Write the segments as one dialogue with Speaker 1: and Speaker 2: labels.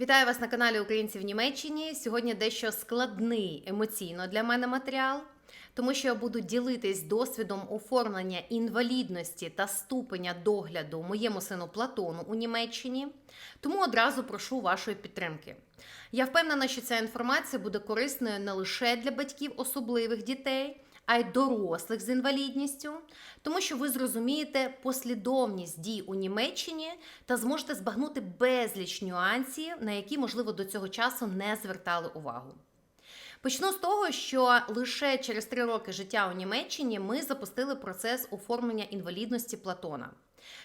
Speaker 1: Вітаю вас на каналі Українці в Німеччині. Сьогодні дещо складний емоційно для мене матеріал, тому що я буду ділитись досвідом оформлення інвалідності та ступеня догляду моєму сину Платону у Німеччині. Тому одразу прошу вашої підтримки. Я впевнена, що ця інформація буде корисною не лише для батьків особливих дітей, а й дорослих з інвалідністю, тому що ви зрозумієте послідовність дій у Німеччині та зможете збагнути безліч нюансів, на які, можливо, до цього часу не звертали увагу. Почну з того, що лише через три роки життя у Німеччині ми запустили процес оформлення інвалідності Платона.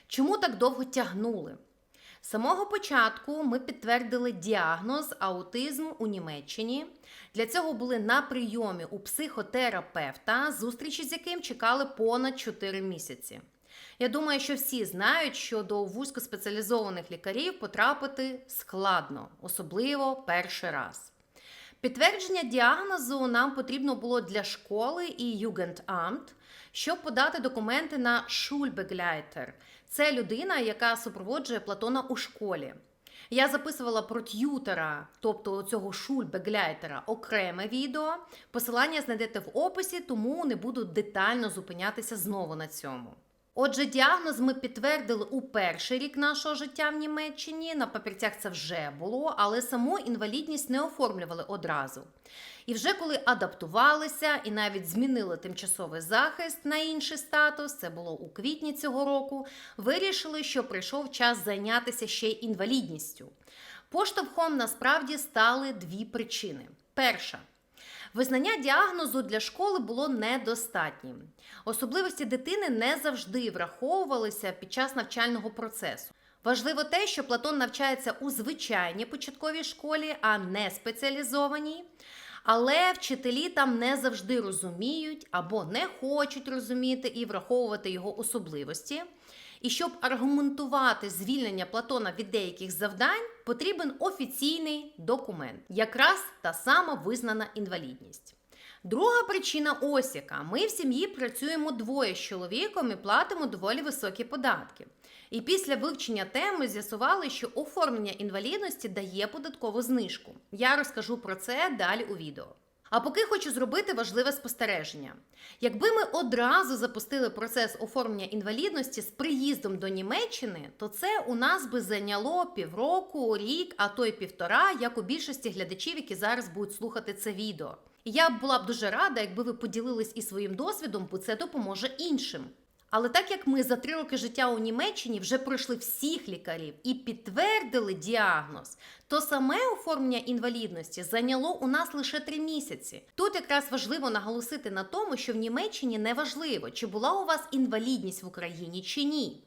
Speaker 1: Чому так довго тягнули? Самого початку ми підтвердили діагноз аутизм у Німеччині. Для цього були на прийомі у психотерапевта, зустрічі з яким чекали понад 4 місяці. Я думаю, що всі знають, що до вузькоспеціалізованих лікарів потрапити складно, особливо перший раз. Підтвердження діагнозу нам потрібно було для школи і Югендамт, щоб подати документи на Schulbegleiter. Це людина, яка супроводжує Платона у школі. Я записувала про т'ютера, тобто цього шульбегляйтера, окреме відео. Посилання знайдете в описі, тому не буду детально зупинятися знову на цьому. Отже, діагноз ми підтвердили у перший рік нашого життя в Німеччині. На папірцях це вже було, але саму інвалідність не оформлювали одразу. І вже коли адаптувалися і навіть змінили тимчасовий захист на інший статус, це було у квітні цього року, вирішили, що прийшов час зайнятися ще й інвалідністю. Поштовхом насправді стали дві причини. Перша. Визнання діагнозу для школи було недостатнім. Особливості дитини не завжди враховувалися під час навчального процесу. Важливо те, що Платон навчається у звичайній початковій школі, а не спеціалізованій. Але вчителі там не завжди розуміють або не хочуть розуміти і враховувати його особливості. І щоб аргументувати звільнення Платона від деяких завдань, потрібен офіційний документ, якраз та сама визнана інвалідність. Друга причина ось яка. Ми в сім'ї працюємо двоє з чоловіком і платимо доволі високі податки. І після вивчення теми з'ясували, що оформлення інвалідності дає податкову знижку. Я розкажу про це далі у відео. А поки хочу зробити важливе спостереження. Якби ми одразу запустили процес оформлення інвалідності з приїздом до Німеччини, то це у нас би зайняло півроку, рік, а то й півтора, як у більшості глядачів, які зараз будуть слухати це відео. І я була б дуже рада, якби ви поділились і своїм досвідом, бо це допоможе іншим. Але так як ми за три роки життя у Німеччині вже пройшли всіх лікарів і підтвердили діагноз, то саме оформлення інвалідності зайняло у нас лише три місяці. Тут якраз важливо наголосити на тому, що в Німеччині не важливо, чи була у вас інвалідність в Україні чи ні.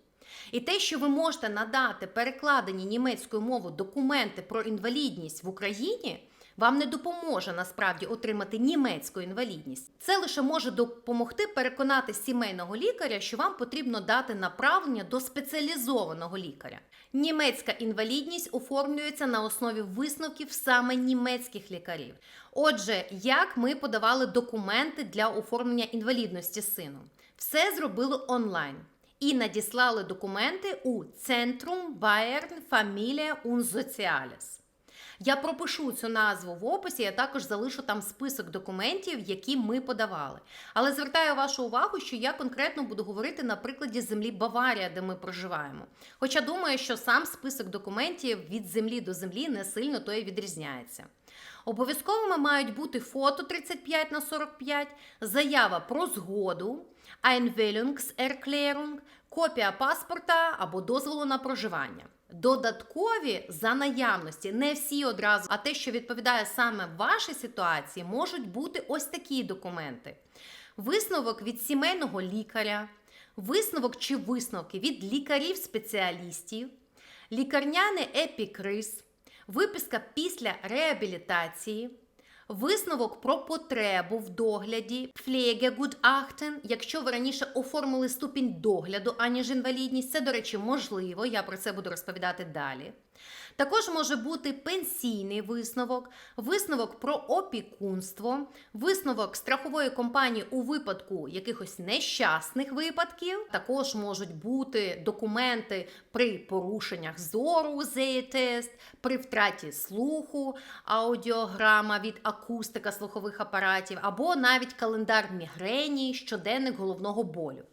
Speaker 1: І те, що ви можете надати перекладені німецькою мовою документи про інвалідність в Україні. Вам не допоможе насправді отримати німецьку інвалідність. Це лише може допомогти переконати сімейного лікаря, що вам потрібно дати направлення до спеціалізованого лікаря. Німецька інвалідність оформлюється на основі висновків саме німецьких лікарів. Отже, як ми подавали документи для оформлення інвалідності сину? Все зробили онлайн. І надіслали документи у Центрум Bayern Familie und Soziales. Я пропишу цю назву в описі, я також залишу там список документів, які ми подавали. Але звертаю вашу увагу, що я конкретно буду говорити на прикладі землі Баварія, де ми проживаємо. Хоча думаю, що сам список документів від землі до землі не сильно то і відрізняється. Обов'язковими мають бути фото 35 на 45, заява про згоду, Einwilligungserklärung, копія паспорта або дозволу на проживання. Додаткові за наявності, не всі одразу, а те, що відповідає саме вашій ситуації, можуть бути ось такі документи: висновок від сімейного лікаря, висновок чи висновки від лікарів-спеціалістів, лікарняний епікриз, виписка після реабілітації. Висновок про потребу в догляді Pflegegutachten, якщо ви раніше оформили ступінь догляду, аніж інвалідність, це, до речі, можливо, я про це буду розповідати далі. Також може бути пенсійний висновок, висновок про опікунство, висновок страхової компанії у випадку якихось нещасних випадків. Також можуть бути документи при порушеннях зору, тест при втраті слуху, аудіограма від акустика слухових апаратів, або навіть календар мігрені, щоденник головного болю.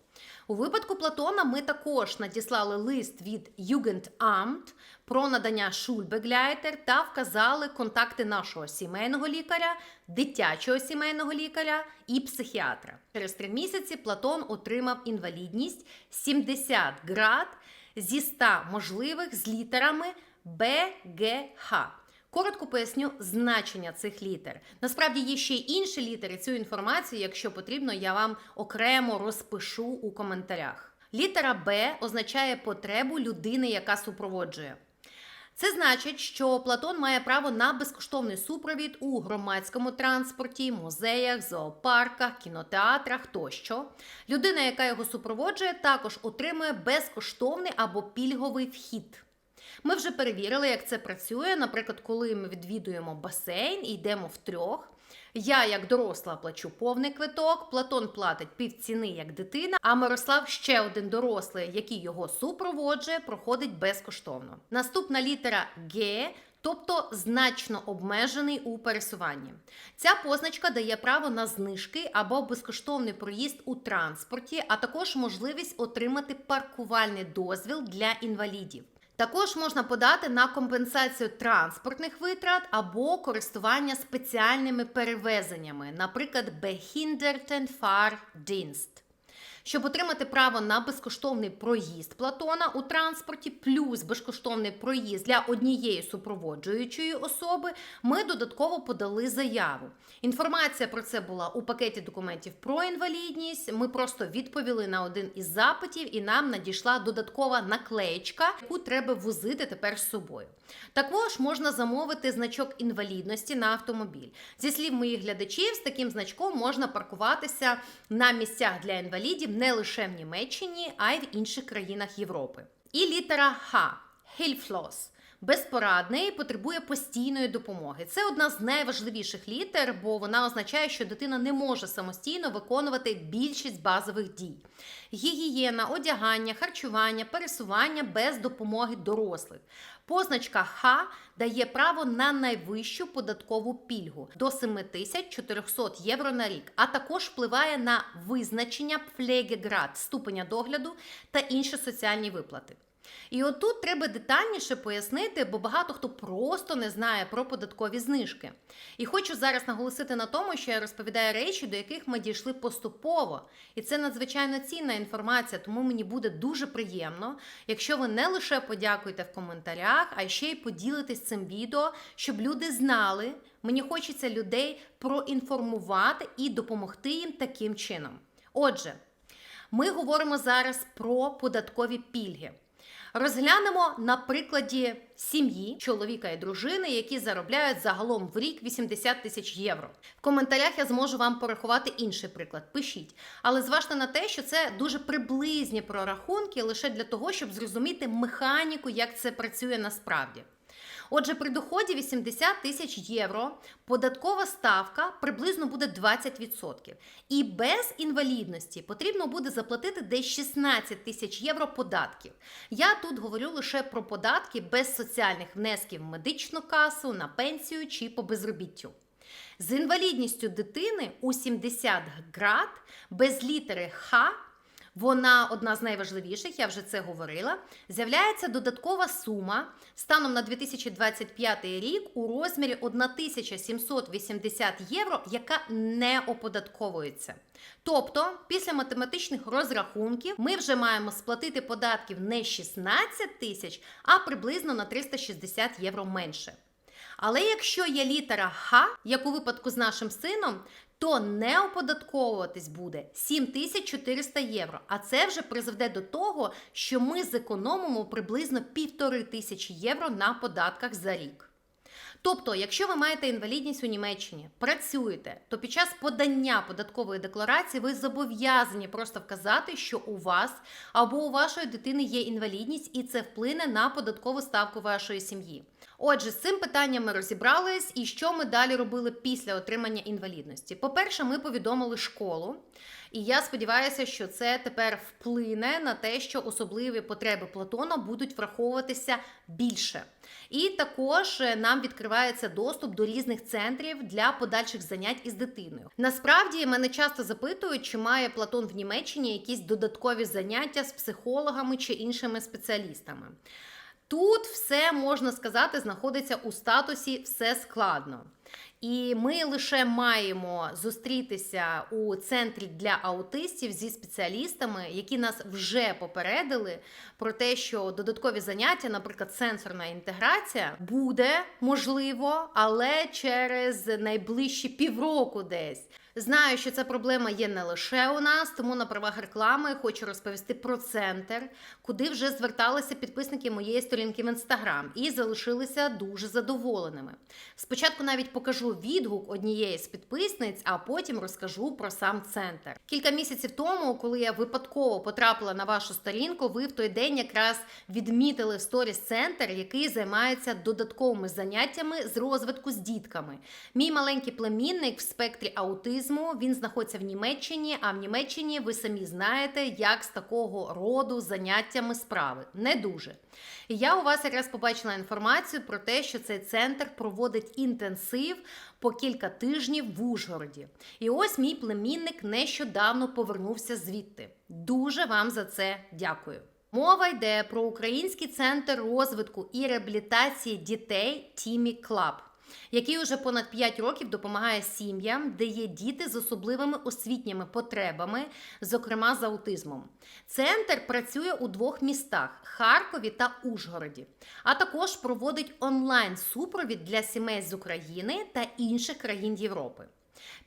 Speaker 1: У випадку Платона ми також надіслали лист від Jugendamt про надання Schulbegleiter та вказали контакти нашого сімейного лікаря, дитячого сімейного лікаря і психіатра. Через три місяці Платон отримав інвалідність 70 град зі 100 можливих з літерами БГХ. Коротко поясню значення цих літер. Насправді є ще інші літери. Цю інформацію, якщо потрібно, я вам окремо розпишу у коментарях. Літера Б означає потребу людини, яка супроводжує. Це значить, що Платон має право на безкоштовний супровід у громадському транспорті, музеях, зоопарках, кінотеатрах тощо. Людина, яка його супроводжує, також отримує безкоштовний або пільговий вхід. Ми вже перевірили, як це працює. Наприклад, коли ми відвідуємо басейн і йдемо втрьох. Я, як доросла, плачу повний квиток, Платон платить півціни як дитина, а Мирослав ще один дорослий, який його супроводжує, проходить безкоштовно. Наступна літера Г. Тобто значно обмежений у пересуванні. Ця позначка дає право на знижки або безкоштовний проїзд у транспорті, а також можливість отримати паркувальний дозвіл для інвалідів. Також можна подати на компенсацію транспортних витрат або користування спеціальними перевезеннями, наприклад, Behinderten Fahrdienst. Щоб отримати право на безкоштовний проїзд Платона у транспорті, плюс безкоштовний проїзд для однієї супроводжуючої особи, ми додатково подали заяву. Інформація про це була у пакеті документів про інвалідність. Ми просто відповіли на один із запитів, і нам надійшла додаткова наклеєчка, яку треба возити тепер з собою. Також можна замовити значок інвалідності на автомобіль. Зі слів моїх глядачів, з таким значком можна паркуватися на місцях для інвалідів не лише в Німеччині, а й в інших країнах Європи. І літера Х Hilflos. Безпорадний потребує постійної допомоги. Це одна з найважливіших літер, бо вона означає, що дитина не може самостійно виконувати більшість базових дій: гігієна, одягання, харчування, пересування без допомоги дорослих. Позначка Х дає право на найвищу податкову пільгу до 7400 євро на рік, а також впливає на визначення Pflegeggrad, ступеня догляду та інші соціальні виплати. І отут треба детальніше пояснити, бо багато хто просто не знає про податкові знижки. І хочу зараз наголосити на тому, що я розповідаю речі, до яких ми дійшли поступово. І це надзвичайно цінна інформація, тому мені буде дуже приємно, якщо ви не лише подякуєте в коментарях, а ще й поділитесь цим відео, щоб люди знали. Мені хочеться людей проінформувати і допомогти їм таким чином. Отже, ми говоримо зараз про податкові пільги. Розглянемо на прикладі сім'ї, чоловіка і дружини, які заробляють загалом в рік 80 тисяч євро. В коментарях я зможу вам порахувати інший приклад. Пишіть, але зважте на те, що це дуже приблизні прорахунки лише для того, щоб зрозуміти механіку, як це працює насправді. Отже, при доході 80 тисяч євро податкова ставка приблизно буде 20%. І без інвалідності потрібно буде заплатити десь 16 тисяч євро податків. Я тут говорю лише про податки без соціальних внесків в медичну касу, на пенсію чи по безробіттю. З інвалідністю дитини у 70 град без літери Х вона одна з найважливіших, я вже це говорила. З'являється додаткова сума станом на 2025 рік у розмірі 1780 євро, яка не оподатковується. Тобто, після математичних розрахунків ми вже маємо сплатити податків не 16 тисяч, а приблизно на 360 євро менше. Але якщо є літера Х, як у випадку з нашим сином, то не оподатковуватись буде 7400 євро. А це вже призведе до того, що ми зекономимо приблизно півтори тисячі євро на податках за рік. Тобто, якщо ви маєте інвалідність у Німеччині, працюєте, то під час подання податкової декларації ви зобов'язані просто вказати, що у вас або у вашої дитини є інвалідність, і це вплине на податкову ставку вашої сім'ї. Отже, з цим питанням ми розібрались, і що ми далі робили після отримання інвалідності. По-перше, ми повідомили школу, і я сподіваюся, що це тепер вплине на те, що особливі потреби Платона будуть враховуватися більше. І також е, нам відкривається доступ до різних центрів для подальших занять із дитиною. Насправді мене часто запитують, чи має Платон в Німеччині якісь додаткові заняття з психологами чи іншими спеціалістами. Тут все можна сказати знаходиться у статусі все складно. І ми лише маємо зустрітися у центрі для аутистів зі спеціалістами, які нас вже попередили про те, що додаткові заняття, наприклад, сенсорна інтеграція, буде можливо, але через найближчі півроку десь. Знаю, що ця проблема є не лише у нас, тому на правах реклами хочу розповісти про центр, куди вже зверталися підписники моєї сторінки в інстаграм і залишилися дуже задоволеними. Спочатку навіть покажу відгук однієї з підписниць, а потім розкажу про сам центр. Кілька місяців тому, коли я випадково потрапила на вашу сторінку, ви в той день якраз відмітили в сторіс центр, який займається додатковими заняттями з розвитку з дітками. Мій маленький племінник в спектрі аутизму. Він знаходиться в Німеччині. А в Німеччині ви самі знаєте, як з такого роду заняттями справи. Не дуже. І я у вас якраз побачила інформацію про те, що цей центр проводить інтенсив по кілька тижнів в Ужгороді. І ось мій племінник нещодавно повернувся звідти. Дуже вам за це дякую. Мова йде про український центр розвитку і реабілітації дітей Тімі Клаб який уже понад 5 років допомагає сім'ям, де є діти з особливими освітніми потребами, зокрема з аутизмом. Центр працює у двох містах Харкові та Ужгороді, а також проводить онлайн-супровід для сімей з України та інших країн Європи.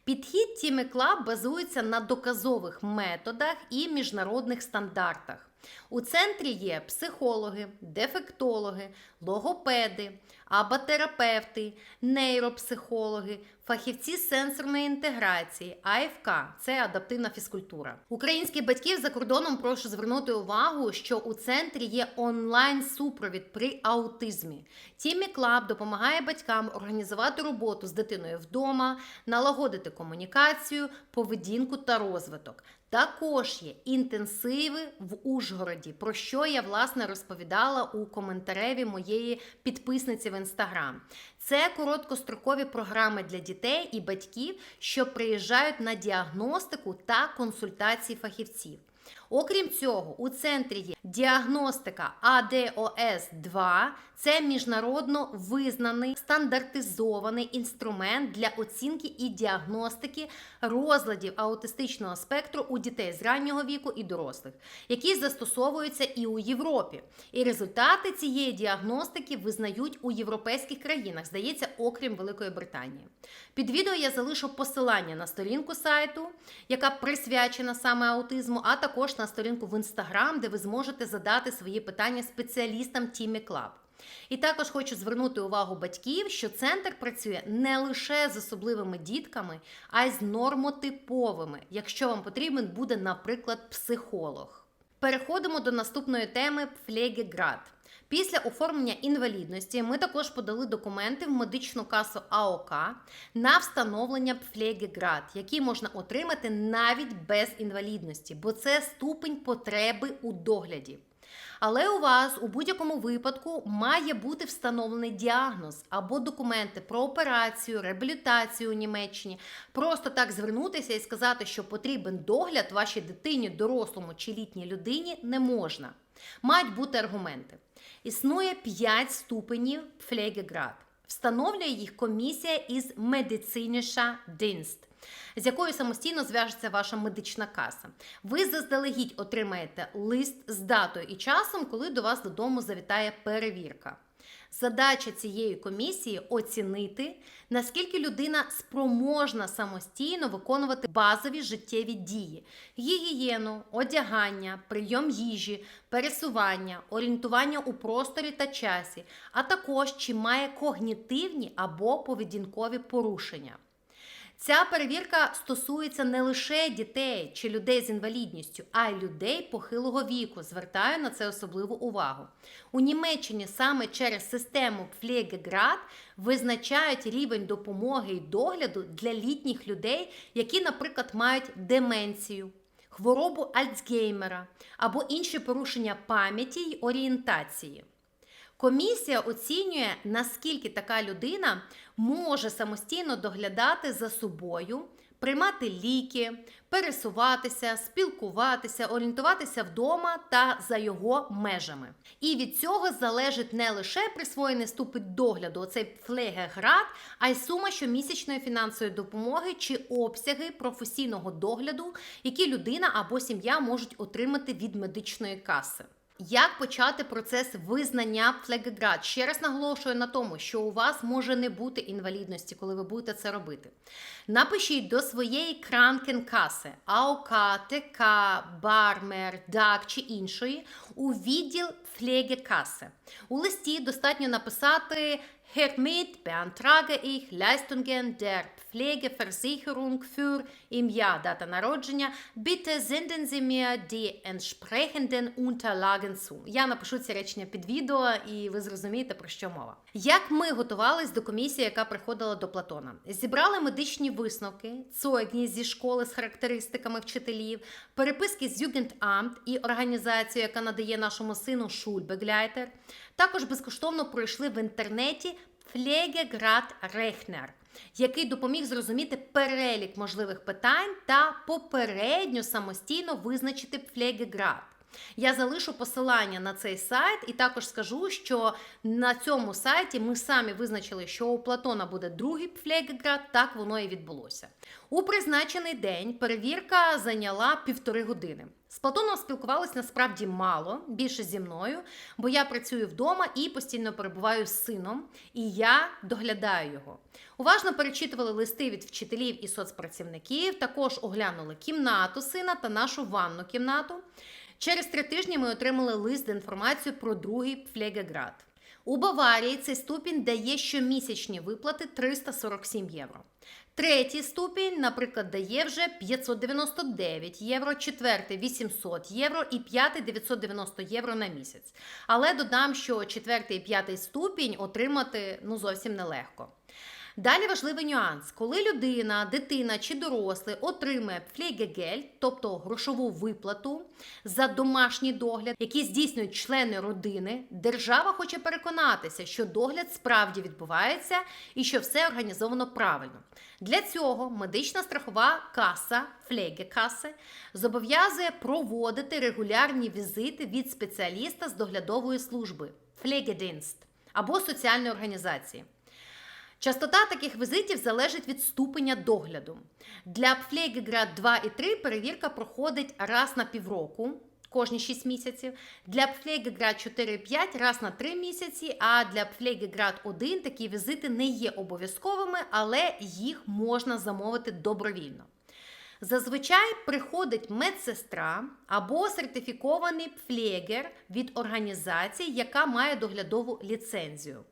Speaker 1: Підхід Тіми Клаб базується на доказових методах і міжнародних стандартах. У центрі є психологи, дефектологи, логопеди, абатерапевти, нейропсихологи, фахівці сенсорної інтеграції, АФК це адаптивна фізкультура. Українських батьків за кордоном прошу звернути увагу, що у центрі є онлайн-супровід при аутизмі. Тімі Клаб допомагає батькам організувати роботу з дитиною вдома, налагодити комунікацію, поведінку та розвиток. Також є інтенсиви в Ужгороді, про що я власне розповідала у коментареві моєї підписниці в інстаграм. Це короткострокові програми для дітей і батьків, що приїжджають на діагностику та консультації фахівців. Окрім цього, у центрі є діагностика АДОС 2 це міжнародно визнаний стандартизований інструмент для оцінки і діагностики розладів аутистичного спектру у дітей з раннього віку і дорослих, який застосовується і у Європі. І результати цієї діагностики визнають у європейських країнах, здається, окрім Великої Британії. Під відео я залишу посилання на сторінку сайту, яка присвячена саме аутизму, а також на сторінку в інстаграм, де ви зможете задати свої питання спеціалістам Тімі Клаб. І також хочу звернути увагу батьків, що центр працює не лише з особливими дітками, а й з нормотиповими, якщо вам потрібен буде, наприклад, психолог. Переходимо до наступної теми Пфлегеград. Після оформлення інвалідності ми також подали документи в медичну касу АОК на встановлення Пфлегеград, який можна отримати навіть без інвалідності, бо це ступень потреби у догляді. Але у вас у будь-якому випадку має бути встановлений діагноз або документи про операцію, реабілітацію у Німеччині. Просто так звернутися і сказати, що потрібен догляд вашій дитині, дорослому чи літній людині не можна. Мають бути аргументи. Існує 5 ступенів Пфлегеград. Встановлює їх комісія із медициніша Динст з якою самостійно зв'яжеться ваша медична каса. Ви заздалегідь отримаєте лист з датою і часом, коли до вас додому завітає перевірка. Задача цієї комісії оцінити, наскільки людина спроможна самостійно виконувати базові життєві дії: гігієну, одягання, прийом їжі, пересування, орієнтування у просторі та часі, а також чи має когнітивні або поведінкові порушення. Ця перевірка стосується не лише дітей чи людей з інвалідністю, а й людей похилого віку. Звертаю на це особливу увагу. У Німеччині саме через систему Pflegegrad визначають рівень допомоги і догляду для літніх людей, які, наприклад, мають деменцію, хворобу Альцгеймера або інші порушення пам'яті й орієнтації. Комісія оцінює, наскільки така людина може самостійно доглядати за собою, приймати ліки, пересуватися, спілкуватися, орієнтуватися вдома та за його межами. І від цього залежить не лише присвоєний ступень догляду, оцей флегеград, а й сума щомісячної фінансової допомоги чи обсяги професійного догляду, які людина або сім'я можуть отримати від медичної каси. Як почати процес визнання флегеград? Ще раз наголошую на тому, що у вас може не бути інвалідності, коли ви будете це робити. Напишіть до своєї кранкенкаси АОК, ТК, Бармер, ДАК чи іншої у відділ флегекаси. У листі достатньо написати Hiermit beantrage ich Leistungen der Pflegeversicherung für im Jahr дата народження. Bitte senden Sie mir die entsprechenden Unterlagen zu. Я напишу ці речення під відео, і ви зрозумієте, про що мова. Як ми готувались до комісії, яка приходила до Платона? Зібрали медичні висновки, цойгні зі школи з характеристиками вчителів, переписки з Jugendamt і організацію, яка надає нашому сину Schulbegleiter. Також безкоштовно пройшли в інтернеті Флегеград Рехнер, який допоміг зрозуміти перелік можливих питань та попередньо самостійно визначити Pflegegrad. Я залишу посилання на цей сайт і також скажу, що на цьому сайті ми самі визначили, що у Платона буде другий Пфлегеград, так воно і відбулося. У призначений день перевірка зайняла півтори години. З Платоном спілкувалися насправді мало, більше зі мною, бо я працюю вдома і постійно перебуваю з сином, і я доглядаю його. Уважно перечитували листи від вчителів і соцпрацівників, також оглянули кімнату сина та нашу ванну кімнату. Через три тижні ми отримали лист з про другий Пфлегеград. У Баварії цей ступінь дає щомісячні виплати 347 євро. Третій ступінь, наприклад, дає вже 599 євро, четвертий 800 євро і п'ятий 990 євро на місяць. Але додам, що четвертий і п'ятий ступінь отримати ну зовсім нелегко. Далі важливий нюанс, коли людина, дитина чи дорослий отримує флейгегель, тобто грошову виплату за домашній догляд, який здійснюють члени родини, держава хоче переконатися, що догляд справді відбувається і що все організовано правильно. Для цього медична страхова каса флейгекаси зобов'язує проводити регулярні візити від спеціаліста з доглядової служби флейгединст або соціальної організації. Частота таких візитів залежить від ступеня догляду. Для Пфлегеград 2 і 3 перевірка проходить раз на півроку, кожні 6 місяців. Для Пфлегеград 4 і 5 раз на 3 місяці, а для Пфлегеград 1 такі візити не є обов'язковими, але їх можна замовити добровільно. Зазвичай приходить медсестра або сертифікований пфлегер від організації, яка має доглядову ліцензію.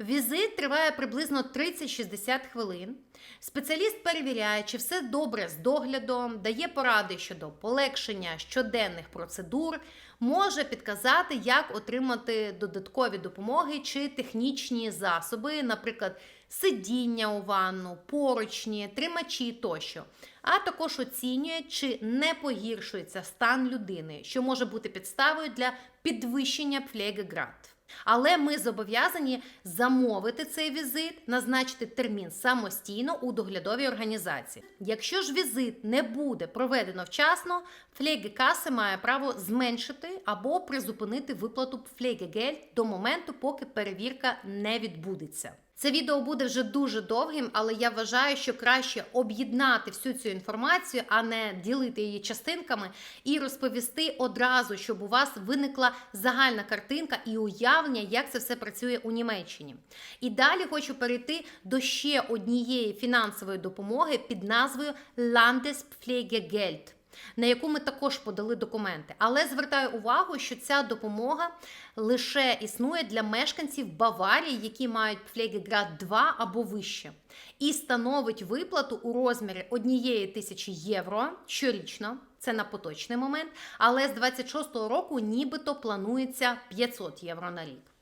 Speaker 1: Візит триває приблизно 30-60 хвилин. Спеціаліст перевіряє, чи все добре з доглядом, дає поради щодо полегшення щоденних процедур, може підказати, як отримати додаткові допомоги чи технічні засоби, наприклад, сидіння у ванну, поручні, тримачі тощо. А також оцінює, чи не погіршується стан людини, що може бути підставою для підвищення плегеград. Але ми зобов'язані замовити цей візит, назначити термін самостійно у доглядовій організації. Якщо ж візит не буде проведено вчасно, флегікаси має право зменшити або призупинити виплату флегігель до моменту, поки перевірка не відбудеться. Це відео буде вже дуже довгим, але я вважаю, що краще об'єднати всю цю інформацію, а не ділити її частинками і розповісти одразу, щоб у вас виникла загальна картинка і уявлення, як це все працює у Німеччині. І далі хочу перейти до ще однієї фінансової допомоги під назвою Landespflegegeld на яку ми також подали документи. Але звертаю увагу, що ця допомога лише існує для мешканців Баварії, які мають Пфлегеград 2 або вище, і становить виплату у розмірі однієї тисячі євро щорічно. Це на поточний момент, але з 26-го року нібито планується 500 євро на рік.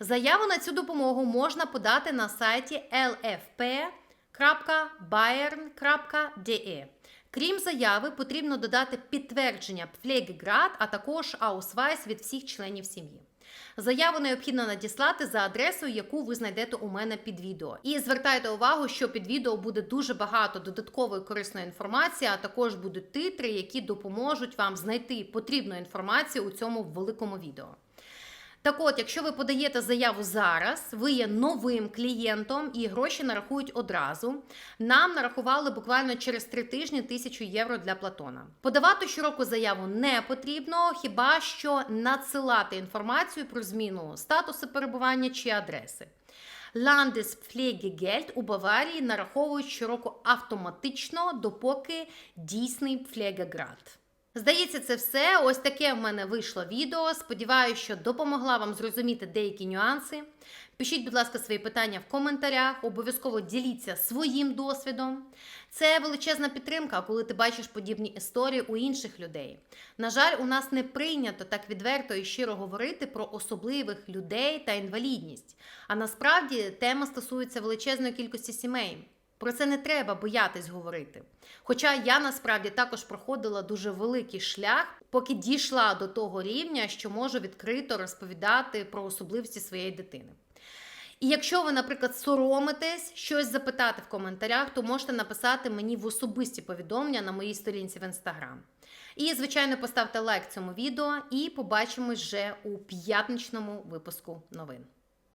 Speaker 1: Заяву на цю допомогу можна подати на сайті lfp.bayern.de. Крім заяви, потрібно додати підтвердження Пфлегеград, а також аусвайс від всіх членів сім'ї. Заяву необхідно надіслати за адресою, яку ви знайдете у мене під відео. І звертайте увагу, що під відео буде дуже багато додаткової корисної інформації, а також будуть титри, які допоможуть вам знайти потрібну інформацію у цьому великому відео. Так от, якщо ви подаєте заяву зараз, ви є новим клієнтом і гроші нарахують одразу. Нам нарахували буквально через три тижні тисячу євро для Платона. Подавати щороку заяву не потрібно, хіба що надсилати інформацію про зміну статусу перебування чи адреси. Landespflegegeld у Баварії нараховують щороку автоматично, допоки дійсний Пфлегеград. Здається, це все. Ось таке в мене вийшло відео. Сподіваюся, що допомогла вам зрозуміти деякі нюанси. Пишіть, будь ласка, свої питання в коментарях, обов'язково діліться своїм досвідом. Це величезна підтримка, коли ти бачиш подібні історії у інших людей. На жаль, у нас не прийнято так відверто і щиро говорити про особливих людей та інвалідність. А насправді тема стосується величезної кількості сімей. Про це не треба боятись говорити. Хоча я насправді також проходила дуже великий шлях, поки дійшла до того рівня, що можу відкрито розповідати про особливості своєї дитини. І якщо ви, наприклад, соромитесь щось запитати в коментарях, то можете написати мені в особисті повідомлення на моїй сторінці в інстаграм. І, звичайно, поставте лайк цьому відео і побачимось вже у п'ятничному випуску новин.